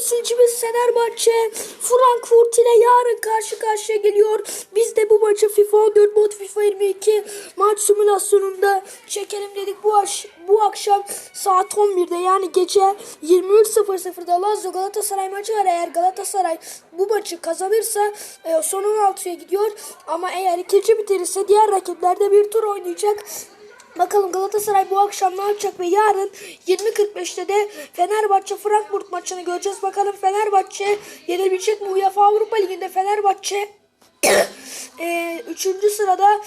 temsilcimiz Fenerbahçe Frankfurt ile yarın karşı karşıya geliyor. Biz de bu maçı FIFA 14 mod FIFA 22 maç simülasyonunda çekelim dedik. Bu, aş- bu akşam saat 11'de yani gece 23.00'da Lazio Galatasaray maçı var. Eğer Galatasaray bu maçı kazanırsa e, son 16'ya gidiyor. Ama eğer ikinci bitirirse diğer rakiplerde bir tur oynayacak. Bakalım Galatasaray bu akşam ne yapacak ve yarın 20.45'te de Fenerbahçe Frankfurt maçını göreceğiz. Bakalım Fenerbahçe yenebilecek mi? UEFA Avrupa Ligi'nde Fenerbahçe 3. sırada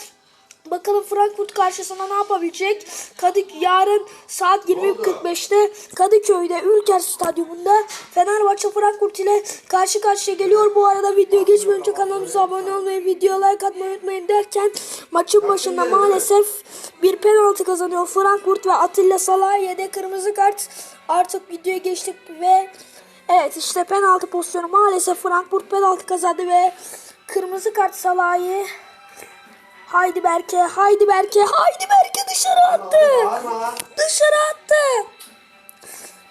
Bakalım Frankfurt karşısında ne yapabilecek? Kadık yarın saat 20.45'te Kadıköy'de Ülker Stadyumunda Fenerbahçe Frankfurt ile karşı karşıya geliyor. Bu arada video geçmeden önce kanalımıza abone olmayı, video like atmayı unutmayın derken maçın başında maalesef bir penaltı kazanıyor Frankfurt ve Atilla Salah'a yedek kırmızı kart. Artık videoya geçtik ve evet işte penaltı pozisyonu maalesef Frankfurt penaltı kazandı ve kırmızı kart Salah'ı Haydi Berke, haydi Berke, haydi Berke dışarı attı. Dışarı attı.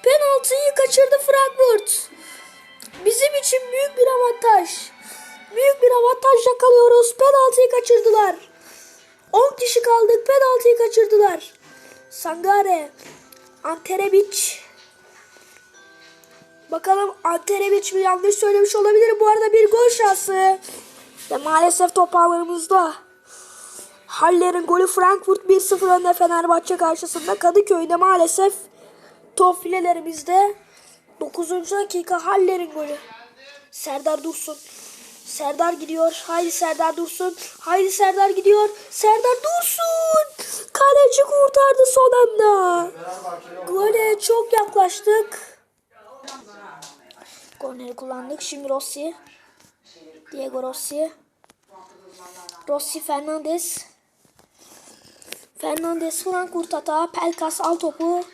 Penaltıyı kaçırdı Frankfurt. Bizim için büyük bir avantaj. Büyük bir avantaj yakalıyoruz. Penaltıyı kaçırdılar. 10 kişi kaldık. Penaltıyı kaçırdılar. Sangare, Anterebic. Bakalım Anterebic mi yanlış söylemiş olabilir. Bu arada bir gol şansı. Ve maalesef top ağlarımızda. Haller'in golü Frankfurt 1-0 önde Fenerbahçe karşısında. Kadıköy'de maalesef top filelerimizde 9. dakika Haller'in golü. Serdar Dursun. Serdar gidiyor. Haydi Serdar Dursun. Haydi Serdar gidiyor. Serdar Dursun. Kaleci kurtardı son anda. Gole çok yaklaştık. Korneri kullandık. Şimdi Rossi. Diego Rossi. Rossi Fernandez. Fernandez Frankfurt hata. Pelkas al topu.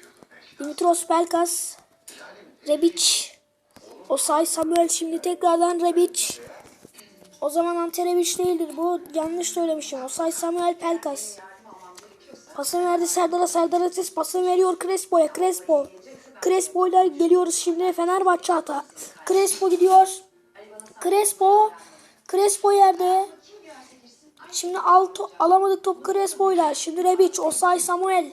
Dimitros Pelkas. Rebic. Osay Samuel şimdi tekrardan Rebic. O zaman Ante Rebic değildir bu. Yanlış söylemişim. Osay Samuel Pelkas. Pasını verdi Serdar'a. Serdar Aziz pasını veriyor Crespo'ya. Crespo. Crespo ile geliyoruz şimdi Fenerbahçe hata. Crespo gidiyor. Crespo. Crespo yerde. Şimdi al to- alamadık top Crespo'yla. Şimdi Rebic, Osay Samuel.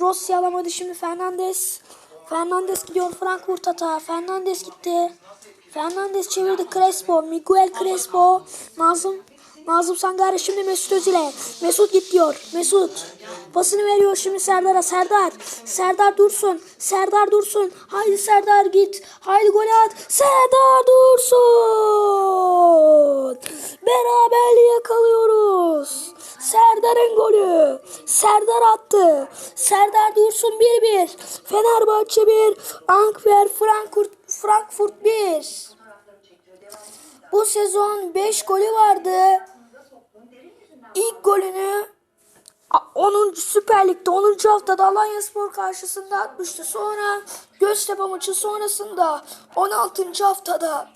Rossi alamadı şimdi Fernandez. Fernandez gidiyor Frankfurt hata. Fernandez gitti. Fernandez çevirdi Crespo. Miguel Crespo. Nazım Nazım Sangare şimdi Mesut Özil'e. Mesut git diyor. Mesut. Pasını veriyor şimdi Serdar'a. Serdar. Serdar Dursun. Serdar Dursun. Haydi Serdar git. Haydi gol at. Serdar Dursun. Beraberliği yakalıyoruz. Serdar'ın golü. Serdar attı. Serdar Dursun 1-1. Fenerbahçe 1. Ankver Frankfurt Frankfurt 1. Bu sezon 5 golü vardı. İlk golünü a- 10. Süper Lig'de 10. haftada Alanya Spor karşısında atmıştı. Sonra Göztepe maçı sonrasında 16. haftada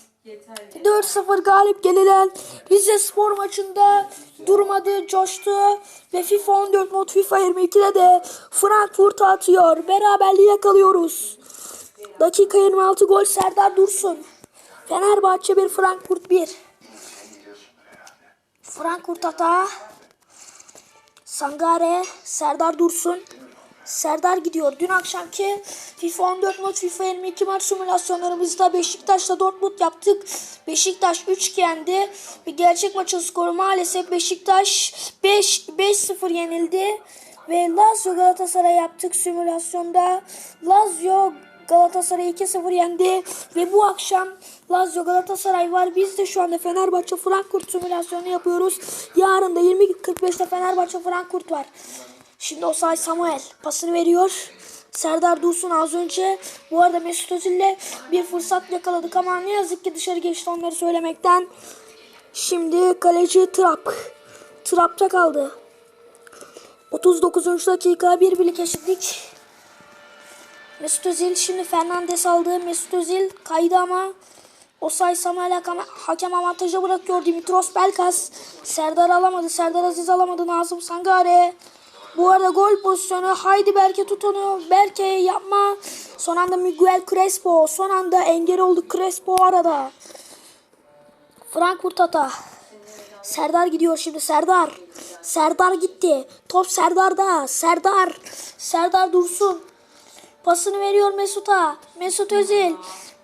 4-0 galip gelilen Rize Spor maçında durmadı, coştu ve FIFA 14 mod FIFA 22'de de Frankfurt'a atıyor. Beraberliği yakalıyoruz. Dakika 26 gol Serdar Dursun. Fenerbahçe 1 Frankfurt 1. Frankfurt hata. Sangare, Serdar Dursun. Serdar gidiyor. Dün akşamki FIFA 14 maç, FIFA 22 maç simülasyonlarımızda Beşiktaş'la Dortmund yaptık. Beşiktaş 3 yendi. Bir gerçek maçın skoru maalesef Beşiktaş 5 5-0 yenildi. Ve Lazio Galatasaray yaptık simülasyonda. Lazio Galatasaray 2-0 yendi ve bu akşam Lazio Galatasaray var. Biz de şu anda Fenerbahçe Frankfurt simülasyonu yapıyoruz. Yarın da 20.45'te Fenerbahçe Frankfurt var. Şimdi Osay Samuel pasını veriyor. Serdar Dursun az önce bu arada Mesut Özil'le bir fırsat yakaladık ama ne yazık ki dışarı geçti onları söylemekten. Şimdi kaleci Trap. Trap'ta kaldı. 39. dakika bir birlik eşitlik. Mesut Özil şimdi Fernandes aldı. Mesut Özil kaydı ama Osay Samuel hakem, avantaja bırakıyor. Dimitros Belkas. Serdar alamadı. Serdar Aziz alamadı. Nazım Sangare. Bu arada gol pozisyonu. Haydi Berke tut onu. Berke yapma. Son anda Miguel Crespo. Son anda engel oldu Crespo arada. Frankfurt hata. Serdar gidiyor şimdi Serdar. Serdar gitti. Top Serdar'da. Serdar. Serdar dursun. Pasını veriyor Mesut'a. Mesut Özil.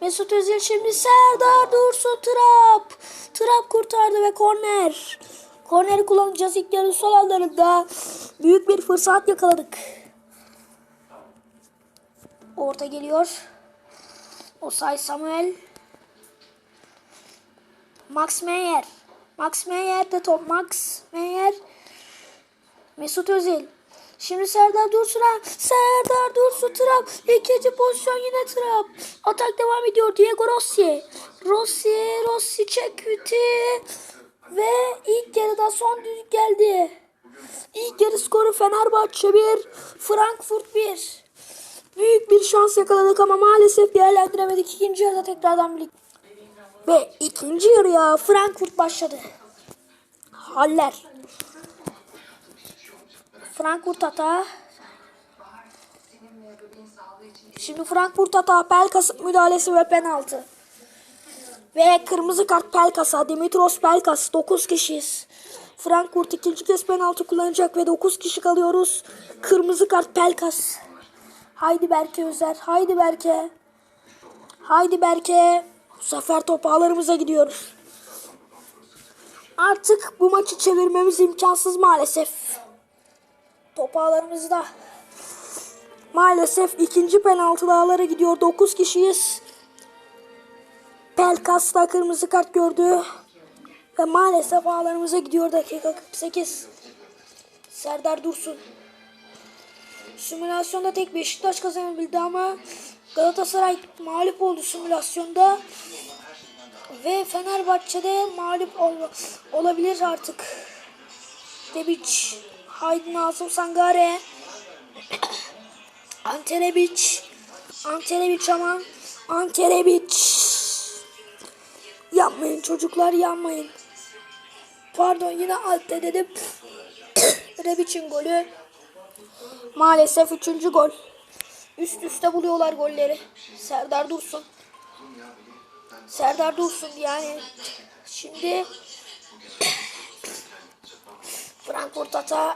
Mesut Özil şimdi Serdar Dursun Trap. Trap kurtardı ve korner. Korneri kullanacağız ilk yarı sol anlarında. Büyük bir fırsat yakaladık. Orta geliyor. Osay Samuel. Max Meyer. Max Meyer de top. Max Meyer. Mesut Özil. Şimdi Serdar Dursun'a. Serdar Dursun Trap. İkinci pozisyon yine Trap. Atak devam ediyor. Diego Rossi. Rossi. Rossi çekti. Ve ilk yarıda son düdük geldi. İlk yarı skoru Fenerbahçe 1. Frankfurt 1. Büyük bir şans yakaladık ama maalesef değerlendiremedik. İkinci yarıda tekrardan birlikte. Ve ikinci yarıya Frankfurt başladı. Haller. Frankfurt hata. Şimdi Frankfurt hata. Pelkas müdahalesi ve penaltı. Ve kırmızı kart Pelkas'a. Dimitros Pelkas. 9 kişiyiz. Frankfurt ikinci kez penaltı kullanacak ve 9 kişi kalıyoruz. Kırmızı kart Pelkas. Haydi Berke Özer. Haydi Berke. Haydi Berke. Bu sefer top gidiyoruz. Artık bu maçı çevirmemiz imkansız maalesef. Top ağlarımızda. Maalesef ikinci penaltı dağlara gidiyor. 9 kişiyiz. Pelkas da kırmızı kart gördü. Ve maalesef ağlarımıza gidiyor dakika 48. Serdar Dursun. Simülasyonda tek Beşiktaş kazanabildi ama Galatasaray mağlup oldu simülasyonda. Ve Fenerbahçe'de mağlup ol olabilir artık. Debic, Haydi Nazım Sangare, Anterebic, Anterebic aman, Anterebic. Yapmayın çocuklar yapmayın. Pardon yine altte dedim. Rebic'in golü. Maalesef üçüncü gol. Üst üste buluyorlar golleri. Serdar Dursun. Serdar Dursun yani. Şimdi Frankfurt hata.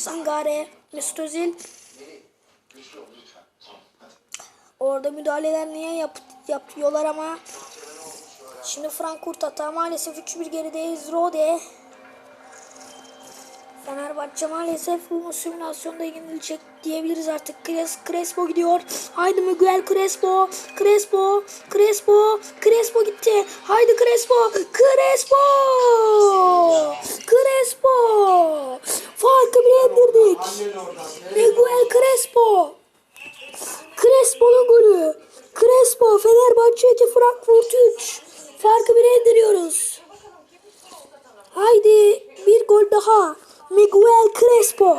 Sangare, Mesut Özil. Orada müdahaleler niye yap, yapıyorlar ama şimdi Frankfurt hata maalesef 3-1 gerideyiz. Rode Fenerbahçe maalesef bu simülasyonda yenilecek diyebiliriz artık. Cres Crespo gidiyor. Haydi Miguel Crespo. Crespo. Crespo. Crespo gitti. Haydi Crespo. Crespo. Crespo. Farkı bile indirdik. Miguel Crespo. Crespo'nun golü. Crespo Fenerbahçe 2 Frankfurt 3. Farkı bile indiriyoruz. Haydi bir gol daha. Miguel Crespo.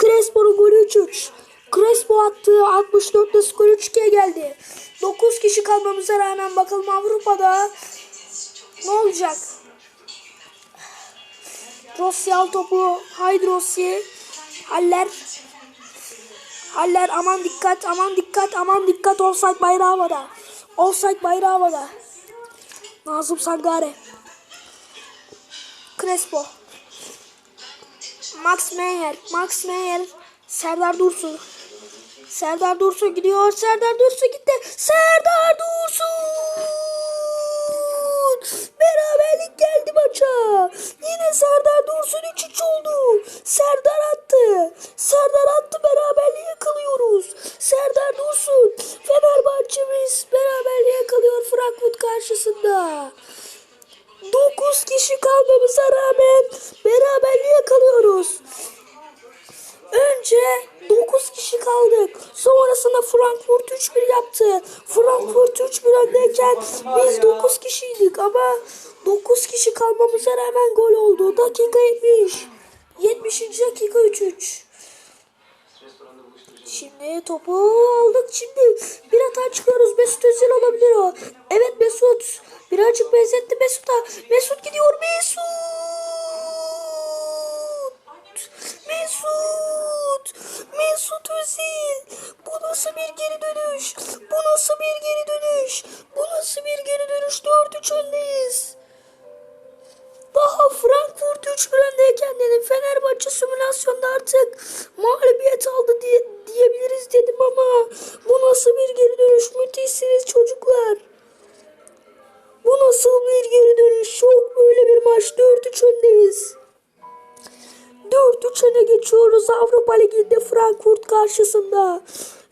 Crespo'nun golü 3-3. Crespo attığı 64'te skor 3-2'ye geldi. 9 kişi kalmamıza rağmen bakalım Avrupa'da ne olacak? Rossi al topu. Haydi Rossi. Haller. Haller aman dikkat aman dikkat aman dikkat offside bayrağı havada. Offside bayrağı havada. Nazım Sangare. Crespo. Max Meyer. Max Meyer. Serdar Dursun. Serdar Dursun gidiyor. Serdar Dursun gitti. Serdar Dursun. Beraberlik geldi maça. Yine biz 9 kişiydik ama 9 kişi kalmamıza rağmen gol oldu. Dakika 70. 70. dakika 3-3. Şimdi topu aldık. Şimdi bir hata çıkıyoruz. Mesut Özil olabilir o. Evet Mesut. Birazcık benzetti Mesut'a. Mesut gidiyor. Mesut. Mesut. Mesut Özil. Bu nasıl bir geri dönüş? Bu nasıl bir geri dönüş? Bu nasıl bir geri dönüş? 4-3. Daha Frankfurt 3 öndeyken dedim Fenerbahçe simülasyonda artık mağlubiyet aldı diye, diyebiliriz dedim ama bu nasıl bir geri dönüş? Müthişsiniz çocuklar. Bu nasıl bir geri dönüş? Yok böyle bir maç 4-3 öndeyiz. 4-3 öne geçiyoruz Avrupa Ligi'nde Frankfurt karşısında.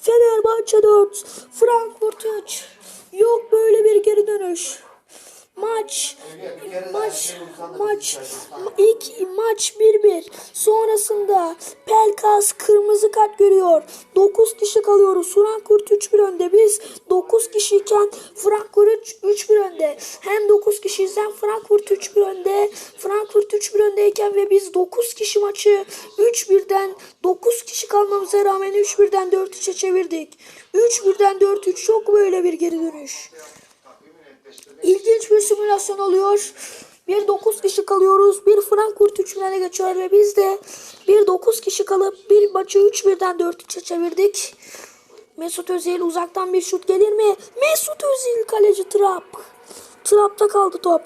Fenerbahçe 4, Frankfurt 3. Yok böyle bir geri dönüş. Maç maç maç ilk maç 1-1 sonrasında Pelkas kırmızı kart görüyor. 9 kişi kalıyoruz. Frankfurt 3-1 önde. Biz 9 kişiyken Frankfurt 3-1 önde. Hem 9 kişiyiz hem Frankfurt 3-1 önde. Frankfurt 3-1 öndeyken ve biz 9 kişi maçı 3-1'den 9 kişi kalmamıza rağmen 3-1'den 4-3'e çevirdik. 3-1'den 4-3 çok böyle bir geri dönüş İlginç bir simülasyon oluyor. Bir 9 kişi kalıyoruz. Bir Frankfurt 3 öne geçiyor ve biz de bir 9 kişi kalıp bir maçı 3-1'den 4-3'e çevirdik. Mesut Özil uzaktan bir şut gelir mi? Mesut Özil kaleci Trap. Trap'ta kaldı top.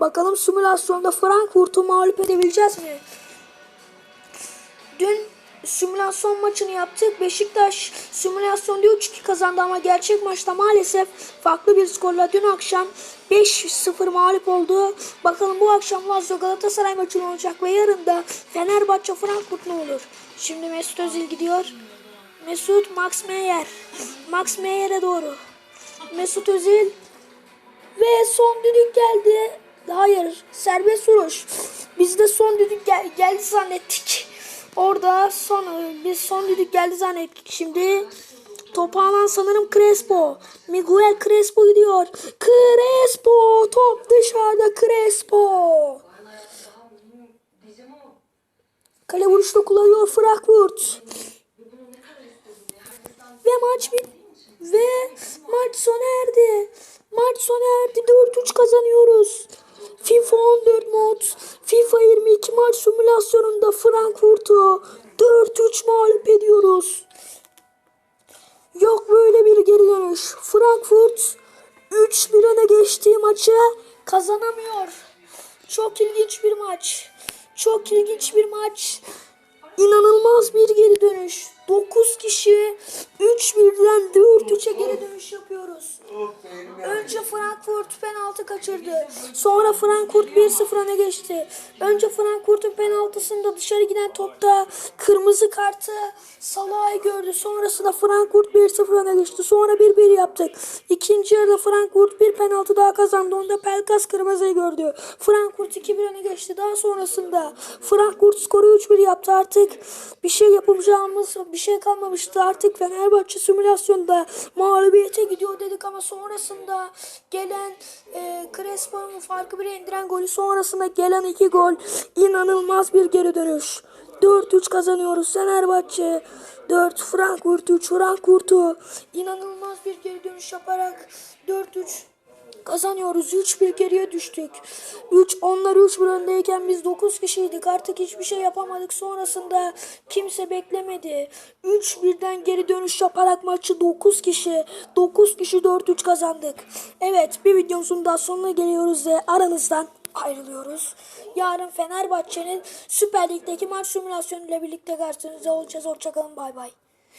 Bakalım simülasyonda Frankfurt'u mağlup edebileceğiz mi? Dün simülasyon maçını yaptık. Beşiktaş simülasyonda 3-2 kazandı ama gerçek maçta maalesef farklı bir skorla dün akşam 5-0 mağlup oldu. Bakalım bu akşam Lazio Galatasaray maçı olacak ve yarın da Fenerbahçe Frankfurt ne olur? Şimdi Mesut Özil gidiyor. Mesut Max Meyer. Max Meyer'e doğru. Mesut Özil ve son düdük geldi. Hayır, serbest vuruş. Biz de son düdük gel geldi zannettik. Orada son biz son düdük geldi zannettik. Şimdi topu alan sanırım Crespo. Miguel Crespo gidiyor. Crespo top dışarıda Crespo. Kale vuruşta kullanıyor Frankfurt. Ve maç bit ve maç sona erdi. Maç sona erdi. 4-3 kazanıyoruz. FIFA 14 mod, FIFA 22 maç simülasyonunda Frankfurt'u 4-3 mağlup ediyoruz. Yok böyle bir geri dönüş. Frankfurt 3-1 öne geçtiği maçı kazanamıyor. Çok ilginç bir maç. Çok ilginç bir maç. İnanılmaz bir geri dönüş. 9 kişi 3-1'den 4-3'e geri dönüş yapıyoruz. Önce Frankfurt penaltı kaçırdı. Sonra Frankfurt 1-0 öne geçti. Önce Frankfurt'un penaltısında dışarı giden topta kırmızı kartı Salah'ı gördü. Sonrasında Frankfurt 1-0 öne geçti. Sonra 1-1 yaptık. İkinci yarıda Frankfurt bir penaltı daha kazandı. Onda Pelkas kırmızıyı gördü. Frankfurt 2-1 öne geçti. Daha sonrasında Frankfurt skoru 3-1 yaptı. Artık bir şey yapacağımız bir şey kalmamıştı. Artık Fenerbahçe simülasyonda mağlubiyete gidiyor dedik ama sonrasında gelen e, Crespo'nun farkı bire indiren golü sonrasında gelen iki gol inanılmaz bir geri dönüş. 4-3 kazanıyoruz Fenerbahçe. 4 Frankfurt 3 Frankfurt'u inanılmaz bir geri dönüş yaparak 4-3 kazanıyoruz. 3-1 geriye düştük. 3 onlar 3 bir öndeyken biz 9 kişiydik. Artık hiçbir şey yapamadık. Sonrasında kimse beklemedi. 3-1'den geri dönüş yaparak maçı 9 kişi 9 kişi 4-3 kazandık. Evet bir videomuzun daha sonuna geliyoruz ve aranızdan ayrılıyoruz. Yarın Fenerbahçe'nin Süper Lig'deki maç simülasyonu ile birlikte karşınızda olacağız. Hoşçakalın bay bay.